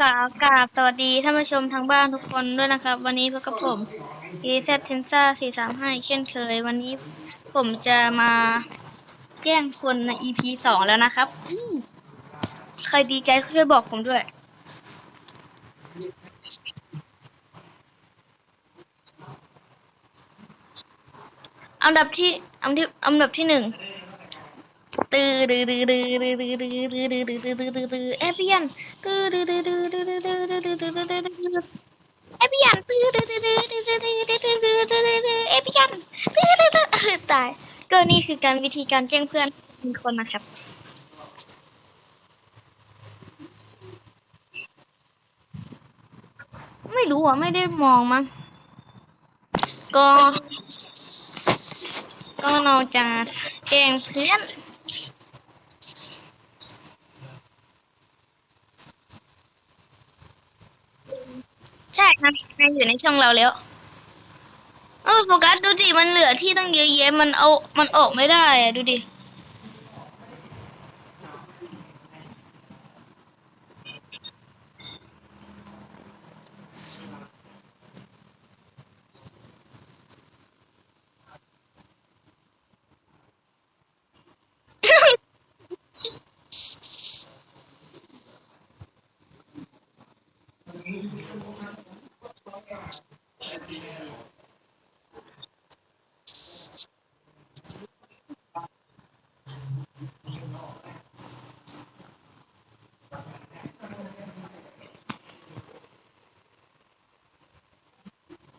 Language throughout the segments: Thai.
กราบกราบสวัสดีท่านผู้ชมทางบ้านทุกคนด้วยนะครับ วันนี้พบกับผม e z t e n s a 435 เช่นเคย วันนี้ผมจะมาแย่งคนใน EP สองแล้วนะครับใครดีใจช่วยบอกผมด้วย อันดับที่อันที่อันดับที่หนึ่ง ตือดือดือดือดือดือดือดือดือดือดือดือดือดือเอเปียนตือดือดือดือดือดือดือดือดือดือดือดือดือเอเปียนตือดือดือดือดือดือดือดือดือดือดือดือเอเปียนตือดือดือตายก็นี่คือการวิธีการแจ้งเพื่อนหนึ่งคนนะครับไม่รู้อะ ไม่ได้มองมั้งก็ ก็เราจะแกงเพื่อน ครับนายอยู่ในช่องเราแล้ว เออโฟกัสดูดิ มันเหลือที่ตั้งเยอะแยะ มันเอา มันออกไม่ได้อะดูดิ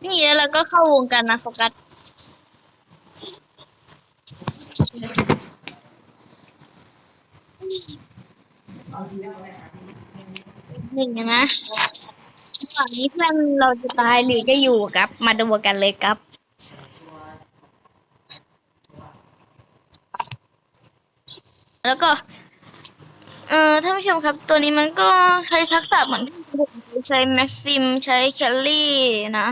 นี่แล้วเราก็เข้าวงกันนะโฟกัส หนึ่งนะตอนนี้เพื่อนเราจะตายหรือจะอยู่ครับ มาดูกันเลยครับ แล้วก็ เอ่อท่านผู้ชมครับ ตัวนี้มันก็ใช้ทักษะเหมือนที่ผมใช้แม็กซิม ใช้แคลรี่นะ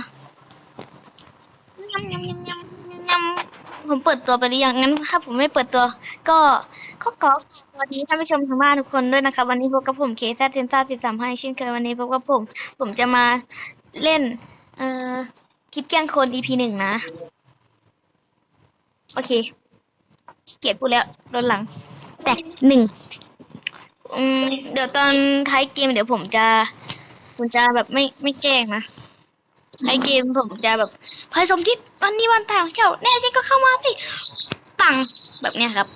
ยำยำยำยำยำ ผมเปิดตัวไปหรือยังงั้น ถ้าผมไม่เปิดตัว ก็ก็ขอสวัสดีท่านผู้ชมทางบ้านทุกคนด้วยนะครับ วันนี้พบกับผมเคซเทนซ่าติดสามให้เช่นเคยวันนี้พบกับผม ผมจะมาเล่น เอ่อคลิปแกล้งคน EP หนึ่งนะ โอเคเกียจพูดแล้วโดนหลัง แต่หนึ่งอืมเดี๋ยวตอนท้ายเกมเดี๋ยวผมจะ ผมจะแบบไม่ไม่แกล้งนะ ท้ายเกมผมจะแบบพายสมทิศวันนี้วันตายของเจ้าแน่จริงก็เข้ามาสิปังแบบเนี้ยครับ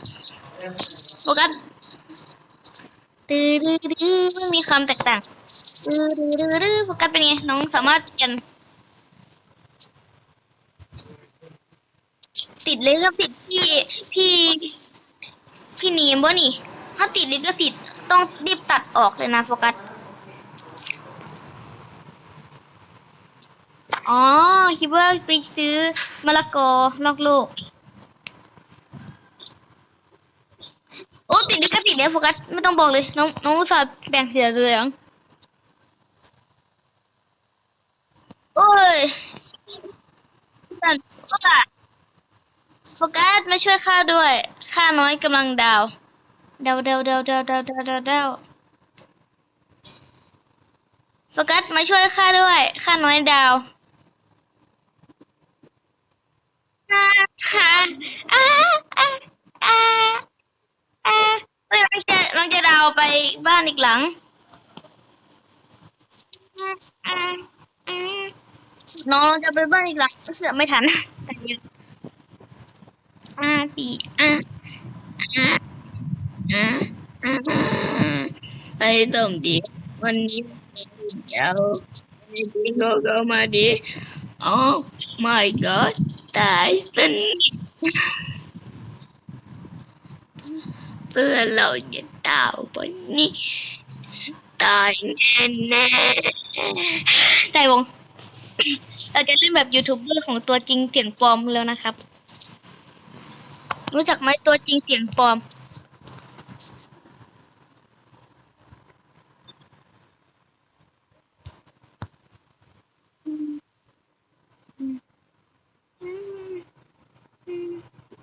โฟกัสตือดือดือไม่มีคำแตกต่างตือดือดือดือโฟกัสเป็นไงน้องสามารถเปลี่ยนติดเลยครับติดพี่พี่พี่นีมบ่นี่ ถ้าติดลิขสิทธิ์ต้องรีบตัดออกเลยนะโฟกัส อ๋อ คิดว่าไปซื้อมะละกอนอกโลกโอ้ติดลิขสิทธิ์แล้วโฟกัสไม่ต้องบอกเลย น้องน้องอุตส่าห์แบ่งเสียเหลืองโอ้ยนั่นโฟกัสมาช่วยข้าด้วยข้าน้อยกำลังดาว ดาเดาเดาเดาเดาเดาเดาเดาโฟกัสมาช่วยข้าด้วยข้าน้อยดาว อีกหลังอืมอืมอืมน้องจะไปบ้านอีกหลังเสือไม่ทันแต่ยังอาตีอ่าอ่าอ่าอ่าไอ้ต้มดีวันนี้เจ้าไม่ดีก็เข้ามาดีโอ้ my god ตายเป็นเพื่อนเราจ เตาบนนี้ตายแน่ๆแต่วงเราจะเล่นแบบยูทูบเบอร์ของตัวจริงเสียงปลอมแล้วนะครับ รู้จักไหมตัวจริงเสียงปลอม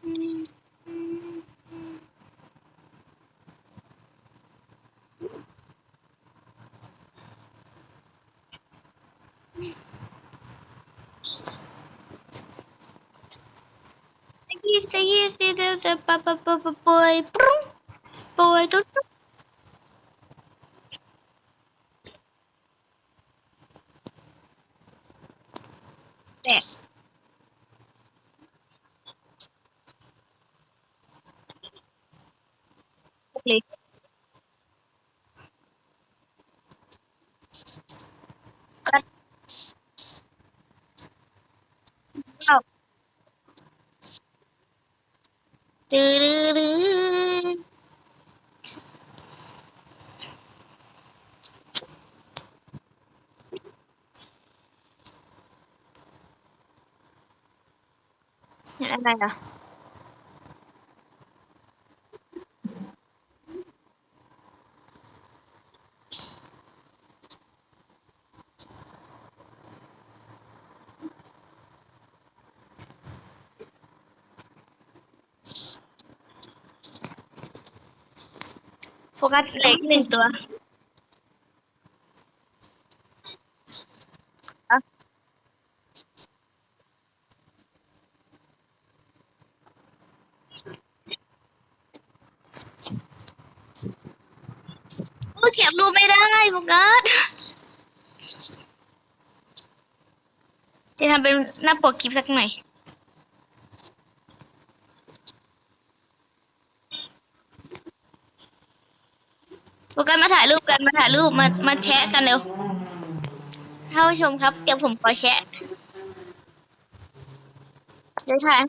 Mm-hmm. was a boy. Boy. There. Okay. lên đây nè Fogat cái này tua. เก็บรูปไม่ได้โฟกัสจะทำเป็นหน้าปกคลิปสักหน่อยโฟกัสมาถ่ายรูปกันมาถ่ายรูปมามาแชะกันเร็วท่านผู้ชมครับ เดี๋ยวผมขอแชะเดี๋ยวถ่าย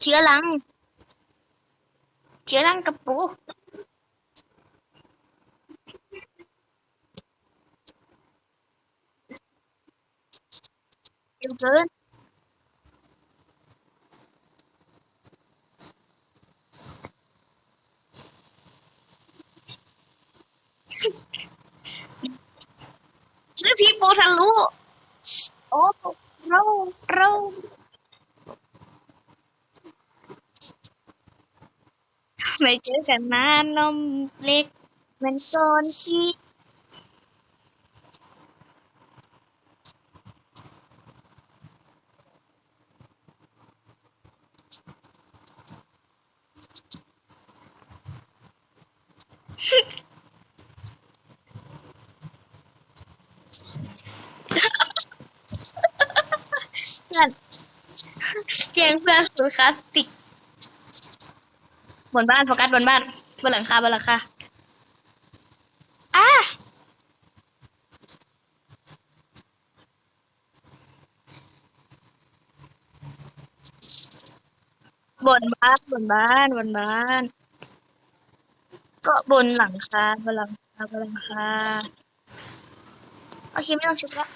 เชื้อรัง เชื้อรังกระปูเร็วเกินชื่อพี่โปทะลุ โอ้ เรา เรา ไม่เจอกันนานนมเล็กมันโซนชีเพื่อนเกมเพื่อนคือคลาสติก นบ้านโฟกัสบนบ้านบนหลังคาบนหลังคาอะบนบ้านบนบ้านบนบ้าน ก็บนหลังคาบนหลังคาบนหลังคาโอเคไม่ต้องชุดละ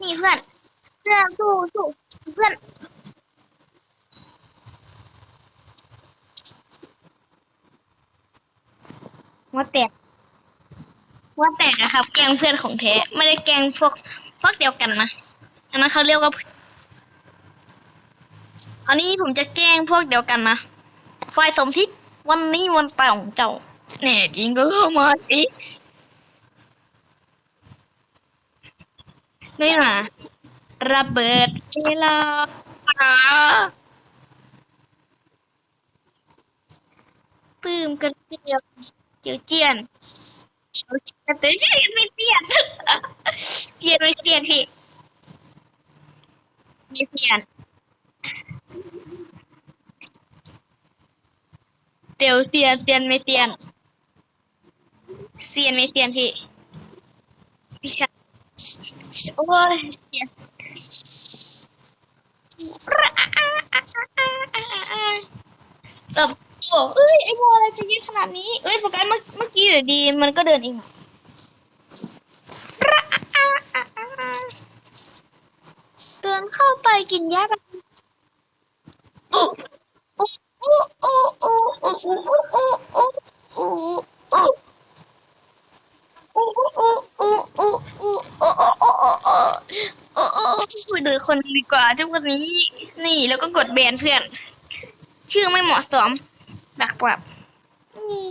นี่เพื่อนเพื่อนสู้สู้ เพื่อนหัวแตกหัวแตกอะครับ แกล้งเพื่อนของแท้ไม่ได้แกล้งพวกพวกเดียวกันนะอันนั้นเขาเรียกว่าคราวนี้ผมจะแกล้งพวกเดียวกันนะฝ่ายสมทิศวันนี้วันตายของเจ้าแน่จริงก็เข้ามาสินี่นะ ระเบิดเวลาปื้มกระเจียวเจียวเจียนเจียวเจียนเจียนไม่เจียนเจียนไม่เจียนพี่ไม่เจียนเตียวเซียนเซียนไม่เซียนเซียนไม่เซียนพี่พี่ชายโอ้ยเซียน แบบโอ้เอ้ยไอ้โมอะไรจะยืดขนาดนี้ เอ้ยโฟกัสเมื่อเมื่อกี้อยู่ดี มันก็เดินเองอะเดินเข้าไปกินหญ้าไปอุ๊อุ๊อุ๊อุ๊อุ๊อุ๊อุ๊อุ๊อุ๊ อู้อู้อู้อู้อู้โอ้โอ้โอ้โอ้โอ้โอ้โอ้ดูคนดีกว่าเจ้าคนนี้ นี่แล้วก็กดแบนเพื่อน ชื่อไม่เหมาะสมบักบวบนี่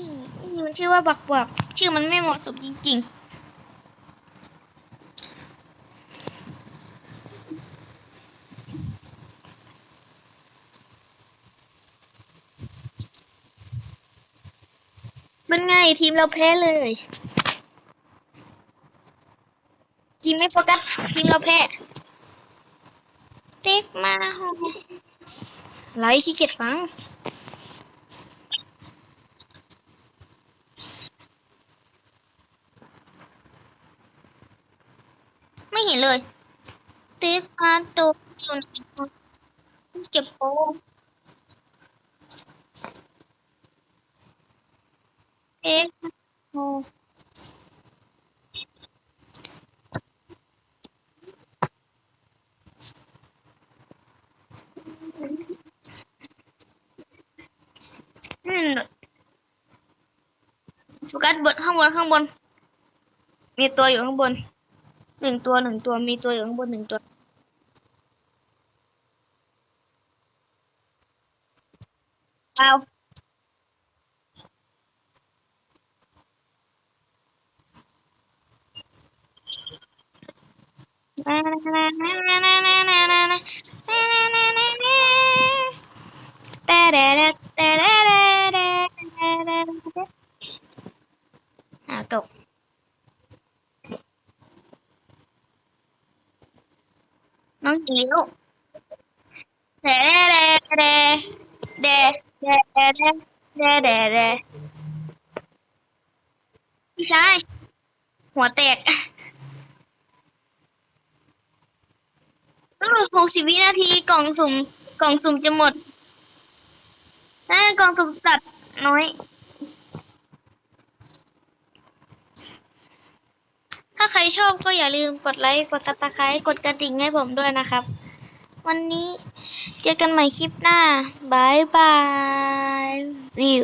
นี่มันชื่อว่าบักบวบชื่อมันไม่เหมาะสมจริง ๆเป็นไงทีมเราแพ้เลย จริงไม่โฟกัสทีมเราแพ้ติ๊กมาไลขี้เกียจฟังไม่เห็นเลย ติ๊กมาตกจนเจ็บโป้ติ๊กโอ้อืมโฟกัสบน ข้างบนข้างบน มีตัวอยู่ข้างบน หนึ่งตัวหนึ่งตัว มีตัวอยู่ข้างบนหนึ่งตัว เอาอ่าตก น้ อิ๋วเดเดเดเดเดเดเดเดเดเดพี่ชาย หัวแตกต้องหกสิบวินาทีกล่องสุ่ม กล่องสุ่มจะหมดเอ้ยกล่องสุ่มตัดน้อย ถ้าใคร ชอบก็อย่าลืมกดไลค์กดซับสไครต์กดกระดิ่งให้ผมด้วยนะครับ วันนี้เจอกันใหม่คลิปหน้าบายบายวิว